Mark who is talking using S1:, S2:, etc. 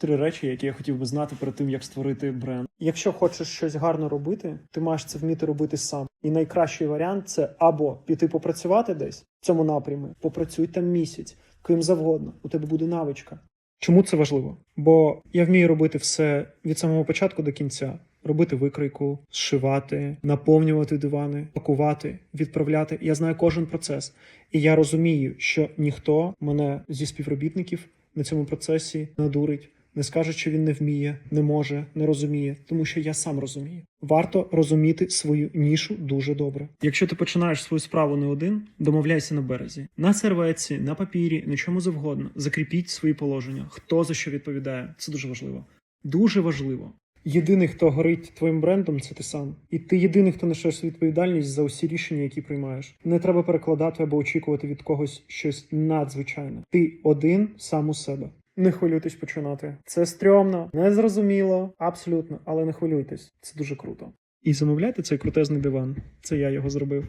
S1: Три речі, які я хотів би знати перед тим, як створити бренд. Якщо хочеш щось гарно робити, ти маєш це вміти робити сам. І найкращий варіант це або піти попрацювати десь в цьому напрямі, попрацюй там місяць, ким завгодно. У тебе буде навичка. Чому це важливо? Бо я вмію робити все від самого початку до кінця. Робити викройку, зшивати, наповнювати дивани, пакувати, відправляти. Я знаю кожен процес. І я розумію, що ніхто мене зі співробітників на цьому процесі не дурить, не скаже, що він не вміє, не може, не розуміє, тому що я сам розумію. Варто розуміти свою нішу дуже добре. Якщо ти починаєш свою справу не один, домовляйся на березі, на серветці, на папірі, на чому завгодно. Закріпіть свої положення, хто за що відповідає. Це дуже важливо. Дуже важливо. Єдиний, хто горить твоїм брендом, це ти сам. І ти єдиний, хто несеш відповідальність за усі рішення, які приймаєш. Не треба перекладати або очікувати від когось щось надзвичайне. Ти один сам у себе. Не хвилюйтесь починати. Це стрьомно, незрозуміло, абсолютно, але не хвилюйтесь. Це дуже круто. І замовляйте цей крутезний диван. Це я його зробив.